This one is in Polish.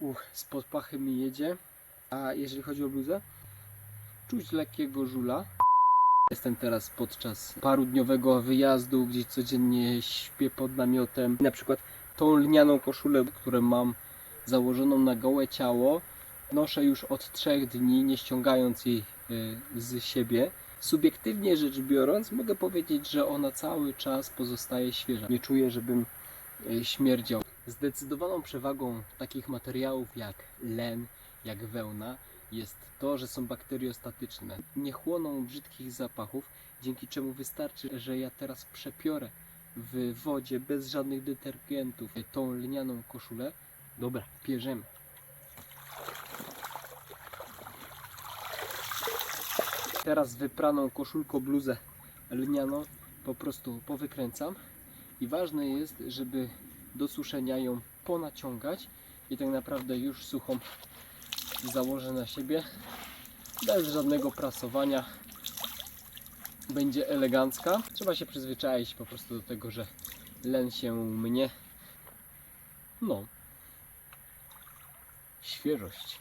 Uch, spod pachy mi jedzie. A jeżeli chodzi o bluzę, czuć lekkiego żula. Jestem teraz podczas parudniowego wyjazdu, gdzie codziennie śpię pod namiotem. Na przykład tą lnianą koszulę, którą mam założoną na gołe ciało, noszę już od trzech dni, nie ściągając jej y, z siebie. Subiektywnie rzecz biorąc, mogę powiedzieć, że ona cały czas pozostaje świeża. Nie czuję, żebym y, śmierdział. Zdecydowaną przewagą takich materiałów jak len, jak wełna jest to, że są bakteriostatyczne. Nie chłoną brzydkich zapachów, dzięki czemu wystarczy, że ja teraz przepiorę w wodzie bez żadnych detergentów tą lnianą koszulę. Dobra, bierzemy. Teraz wypraną koszulką bluzę lnianą po prostu powykręcam i ważne jest, żeby do suszenia ją ponaciągać i tak naprawdę już suchą założę na siebie. Bez żadnego prasowania. Będzie elegancka. Trzeba się przyzwyczaić po prostu do tego, że len się mnie. No. Świeżość